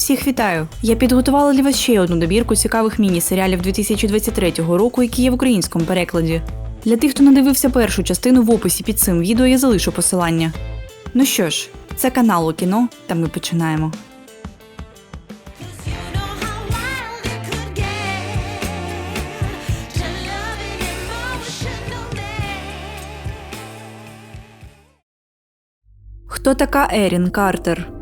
Всіх вітаю! Я підготувала для вас ще одну добірку цікавих міні-серіалів 2023 року, які є в українському перекладі. Для тих, хто не дивився першу частину в описі під цим відео, я залишу посилання. Ну що ж, це канал у кіно, та ми починаємо. Хто така Ерін Картер?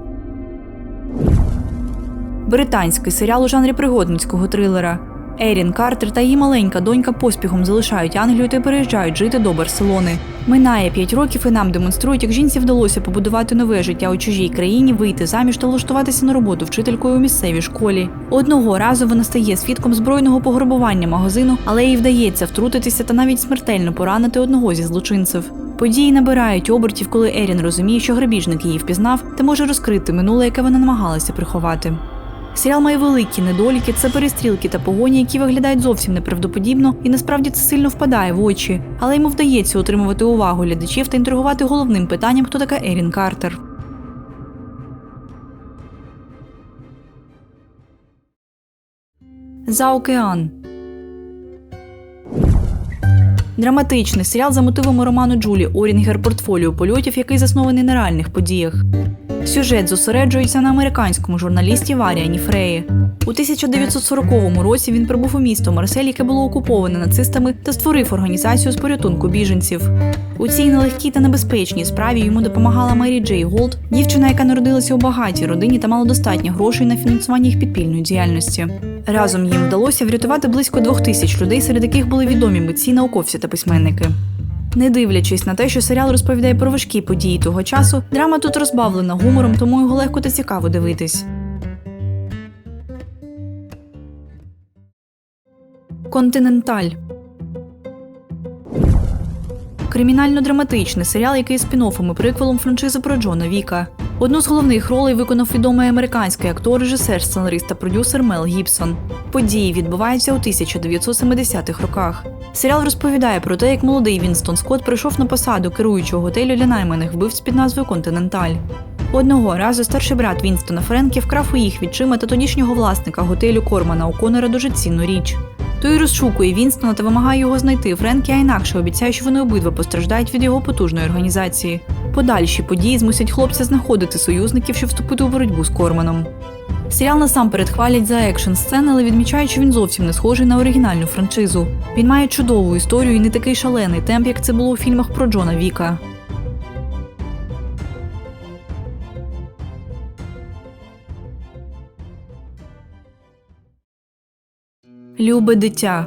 Британський серіал у жанрі пригодницького трилера. Ерін Картер та її маленька донька поспіхом залишають Англію та переїжджають жити до Барселони. Минає 5 років і нам демонструють, як жінці вдалося побудувати нове життя у чужій країні, вийти заміж та влаштуватися на роботу вчителькою у місцевій школі. Одного разу вона стає свідком збройного пограбування магазину, але їй вдається втрутитися та навіть смертельно поранити одного зі злочинців. Події набирають обертів, коли Ерін розуміє, що грабіжник її впізнав та може розкрити минуле, яке вона намагалася приховати. Серіал має великі недоліки, це перестрілки та погоні, які виглядають зовсім неправдоподібно, і насправді це сильно впадає в очі. Але йому вдається отримувати увагу глядачів та інтригувати головним питанням, хто така Ерін Картер. За океан. Драматичний серіал за мотивами роману Джулі Орінгер Портфоліо польотів, який заснований на реальних подіях. Сюжет зосереджується на американському журналісті Варіані Фреї. У 1940 році він прибув у місто Марсель, яке було окуповане нацистами, та створив організацію з порятунку біженців. У цій нелегкій та небезпечній справі йому допомагала Мері Джей Голд, дівчина, яка народилася у багатій родині та мала достатньо грошей на фінансування їх підпільної діяльності. Разом їм вдалося врятувати близько двох тисяч людей, серед яких були відомі митці, науковці та письменники. Не дивлячись на те, що серіал розповідає про важкі події того часу, драма тут розбавлена гумором, тому його легко та цікаво дивитись. Континенталь Кримінально-драматичний серіал, який є спін-оффом і приквелом франшизи про Джона Віка. Одну з головних ролей виконав відомий американський актор, режисер, сценарист та продюсер Мел Гібсон. Події відбуваються у 1970-х роках. Серіал розповідає про те, як молодий Вінстон Скотт прийшов на посаду керуючого готелю для найманих вбивць під назвою Континенталь. Одного разу старший брат Вінстона Френкі вкрав у їх відчима та тодішнього власника готелю Кормана О'Коннора дуже цінну річ. Той розшукує Вінстона та вимагає його знайти Френкі, а інакше обіцяє, що вони обидва постраждають від його потужної організації. Подальші події змусять хлопця знаходити союзників, щоб вступити у боротьбу з Корманом. Серіал насамперед хвалять за екшн сцени, але відмічають, що він зовсім не схожий на оригінальну франшизу. Він має чудову історію і не такий шалений темп, як це було у фільмах про Джона Віка. Любе дитя.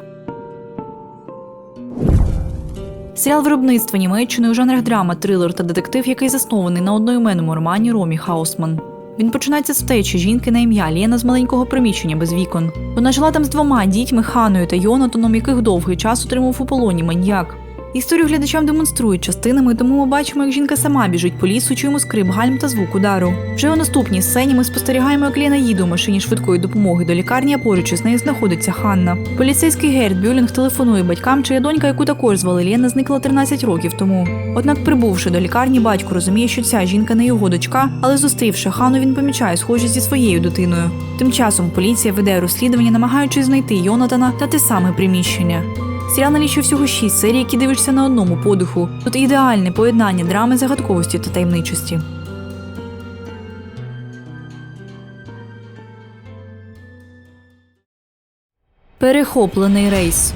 Серіал виробництва Німеччини у жанрах драма, трилер та детектив, який заснований на одноіменному романі Ромі Хаусман. Він починається з втечі жінки на ім'я Лєна з маленького приміщення без вікон. Вона жила там з двома дітьми Ханою та Йонатаном, яких довгий час утримував у полоні маньяк. Історію глядачам демонструють частинами, тому ми бачимо, як жінка сама біжить по лісу, чуємо скрип гальм та звук удару. Вже у наступній сцені ми спостерігаємо, як Лена їде у машині швидкої допомоги до лікарні, а поруч із нею знаходиться Ханна. Поліцейський Герд Бюлінг телефонує батькам, чия донька, яку також звали Лена, зникла 13 років тому. Однак, прибувши до лікарні, батько розуміє, що ця жінка не його дочка, але зустрівши Хану, він помічає схожість зі своєю дитиною. Тим часом поліція веде розслідування, намагаючись знайти Йонатана та те саме приміщення. Серіал налічує всього шість серій, які дивишся на одному подиху. Тут ідеальне поєднання драми, загадковості та таємничості. Перехоплений рейс.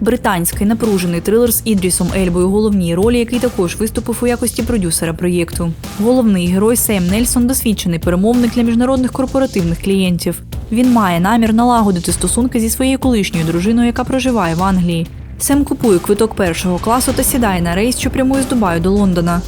Британський напружений трилер з Ідрісом Ельбою у головній ролі, який також виступив у якості продюсера проєкту. Головний герой Сем Нельсон досвідчений перемовник для міжнародних корпоративних клієнтів. Він має намір налагодити стосунки зі своєю колишньою дружиною, яка проживає в Англії. Сем купує квиток першого класу та сідає на рейс, що прямує з Дубаю до Лондона.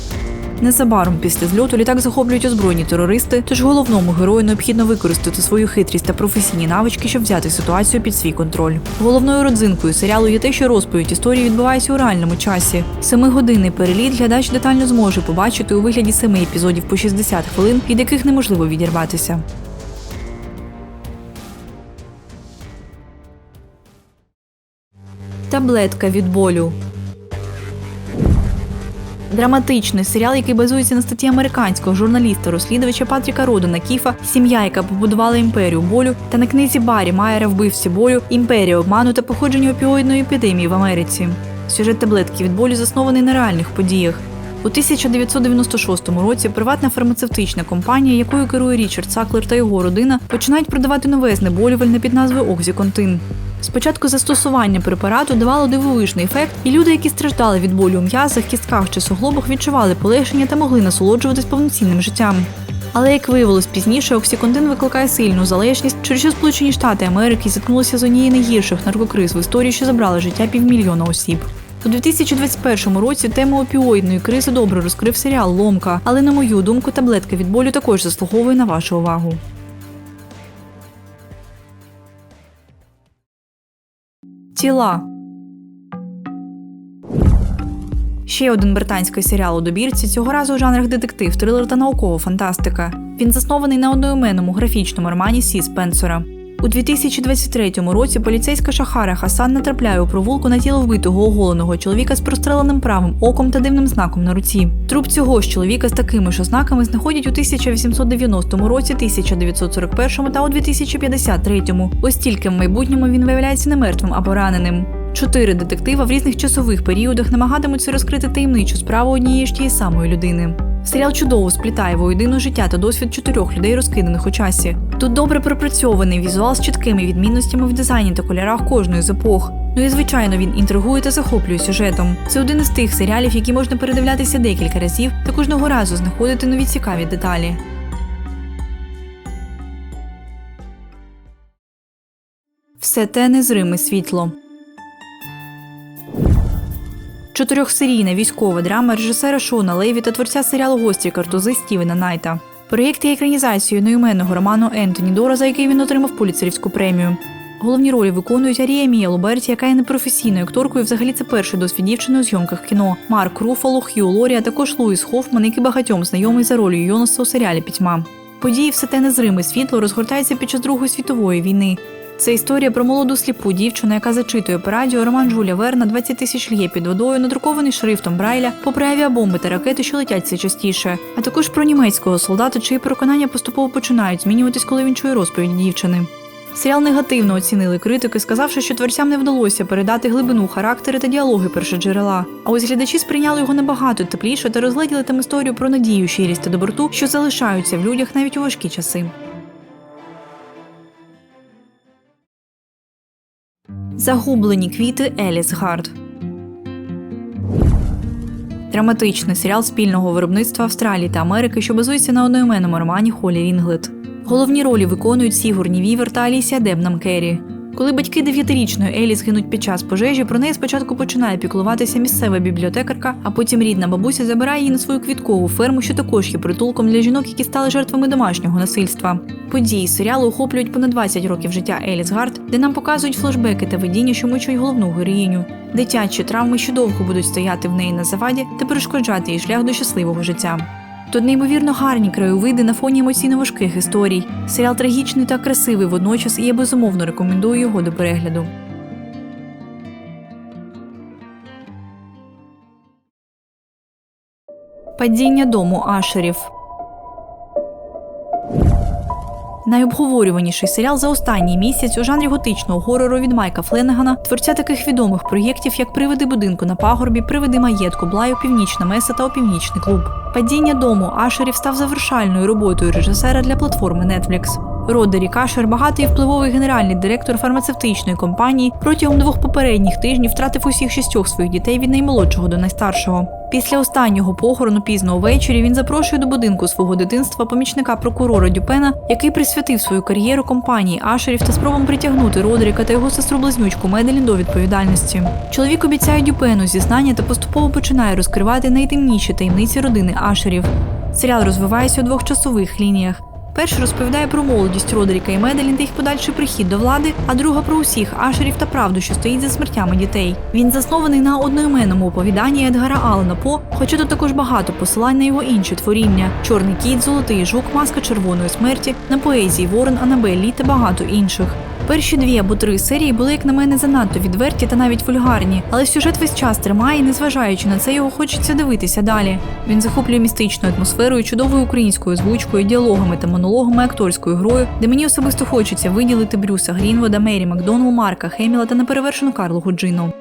Незабаром після зльоту літак захоплюють озброєні терористи, тож головному герою необхідно використати свою хитрість та професійні навички, щоб взяти ситуацію під свій контроль. Головною родзинкою серіалу є те, що розповідь історії відбувається у реальному часі. Семигодинний переліт глядач детально зможе побачити у вигляді семи епізодів по 60 хвилин, від яких неможливо відірватися. Таблетка від болю. Драматичний серіал, який базується на статті американського журналіста-розслідувача Патріка Родена Кіфа Сім'я, яка побудувала імперію болю, та на книзі Барі Майера Вбивці болю Імперія обману та походження опіоїдної епідемії в Америці. Сюжет таблетки від болю заснований на реальних подіях. У 1996 році приватна фармацевтична компанія, якою керує Річард Саклер та його родина, починають продавати нове знеболювальне під назвою Оксіконтин. Спочатку застосування препарату давало дивовижний ефект, і люди, які страждали від болю у м'язах, кістках чи суглобах, відчували полегшення та могли насолоджуватись повноцінним життям. Але як виявилось пізніше, Оксіконтин викликає сильну залежність, через що Сполучені Штати Америки зіткнулися з однією найгірших наркокриз в історії, що забрала життя півмільйона осіб. У 2021 році тему опіоїдної кризи добре розкрив серіал Ломка, але на мою думку, таблетка від болю також заслуговує на вашу увагу. Тіла Ще один британський серіал у добірці цього разу у жанрах детектив, трилер та наукова фантастика. Він заснований на одноіменному графічному романі Сі Спенсера. У 2023 році поліцейська Шахара Хасан натрапляє у провулку на тіло вбитого оголеного чоловіка з простреленим правим оком та дивним знаком на руці. Труп цього ж чоловіка з такими ж ознаками знаходять у 1890 році, 1941 та у 2053. Ось тільки в майбутньому він виявляється не мертвим, а пораненим. Чотири детектива в різних часових періодах намагатимуться розкрити таємничу справу однієї ж тієї самої людини. Серіал чудово сплітає воєдину життя та досвід чотирьох людей, розкиданих у часі. Тут добре пропрацьований візуал з чіткими відмінностями в дизайні та кольорах кожної з епох. Ну і звичайно, він інтригує та захоплює сюжетом. Це один із тих серіалів, які можна передивлятися декілька разів та кожного разу знаходити нові цікаві деталі. Все те незриме світло. Чотирьохсерійна військова драма режисера Шона Леві та творця серіалу Гості картузи Стівена Найта. Проєкт є екранізацією одноіменного роману Ентоні Дора, за який він отримав поліцерівську премію. Головні ролі виконують Арія Мія Лоберті, яка є непрофесійною акторкою. Взагалі це перший досвід дівчини у зйомках кіно. Марк Руфало, Хью Лорі, а також Луїс Хофман, який багатьом знайомий за ролью Йонаса у серіалі Пітьма. Події все те незриме світло розгортається під час Другої світової війни. Це історія про молоду сліпу дівчину, яка зачитує по радіо роман Жуля Верна «20 тисяч лє під водою, надрукований шрифтом Брайля, попри авіабомби та ракети, що летять все частіше, а також про німецького солдата, чиї переконання поступово починають змінюватись, коли він чує розповідь дівчини. Серіал негативно оцінили критики, сказавши, що творцям не вдалося передати глибину характери та діалоги першоджерела. А ось глядачі сприйняли його набагато тепліше та розгледіли там історію про надію, щирість та доброту, що залишаються в людях навіть у важкі часи. Загублені квіти Еліс Гард. Драматичний серіал спільного виробництва Австралії та Америки, що базується на одноіменному романі Холі Рінглет. Головні ролі виконують Сігурні Вівер та Алісія Дебнам Керрі. Коли батьки дев'ятирічної Еліс гинуть під час пожежі, про неї спочатку починає піклуватися місцева бібліотекарка, а потім рідна бабуся забирає її на свою квіткову ферму, що також є притулком для жінок, які стали жертвами домашнього насильства. Події серіалу охоплюють понад 20 років життя Еліс Гард, де нам показують флешбеки та видіння, що мучують головну героїню. Дитячі травми, що довго будуть стояти в неї на заваді та перешкоджати їй шлях до щасливого життя. Тут неймовірно гарні краєвиди на фоні емоційно важких історій. Серіал трагічний та красивий водночас, і я безумовно рекомендую його до перегляду. Падіння дому Ашерів. Найобговорюваніший серіал за останній місяць у жанрі готичного горору від Майка Фленегана, творця таких відомих проєктів, як Привиди будинку на пагорбі, Привиди маєтку, Блаю, Північна Меса та Опівнічний клуб. Падіння дому Ашерів став завершальною роботою режисера для платформи Netflix. Родері Кашер, багатий впливовий генеральний директор фармацевтичної компанії, протягом двох попередніх тижнів втратив усіх шістьох своїх дітей від наймолодшого до найстаршого. Після останнього похорону пізно увечері він запрошує до будинку свого дитинства помічника прокурора Дюпена, який присвятив свою кар'єру компанії Ашерів та спробам притягнути Родеріка та його сестру близнючку Меделін до відповідальності. Чоловік обіцяє Дюпену зізнання та поступово починає розкривати найтемніші таємниці родини Ашерів. Серіал розвивається у двох часових лініях. Перша розповідає про молодість Родеріка і Меделін та їх подальший прихід до влади, а друга про усіх ашерів та правду, що стоїть за смертями дітей. Він заснований на одноіменному оповіданні Едгара Алана По, хоча тут також багато посилань на його інші творіння: Чорний кіт, Золотий жук, Маска червоної смерті, на поезії Ворон, Анабеллі та багато інших. Перші дві або три серії були, як на мене, занадто відверті та навіть вульгарні, але сюжет весь час тримає, і незважаючи на це, його хочеться дивитися далі. Він захоплює містичною атмосферою, чудовою українською озвучкою, діалогами та монологами, акторською грою, де мені особисто хочеться виділити Брюса Грінвода, Мері Макдоналл, Марка Хеміла та неперевершену Карлу Гуджину.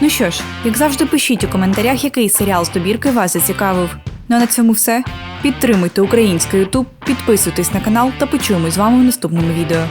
Ну що ж, як завжди, пишіть у коментарях, який серіал з добірки вас зацікавив. Ну а на цьому все. Підтримуйте український Ютуб, підписуйтесь на канал та почуємось з вами в наступному відео.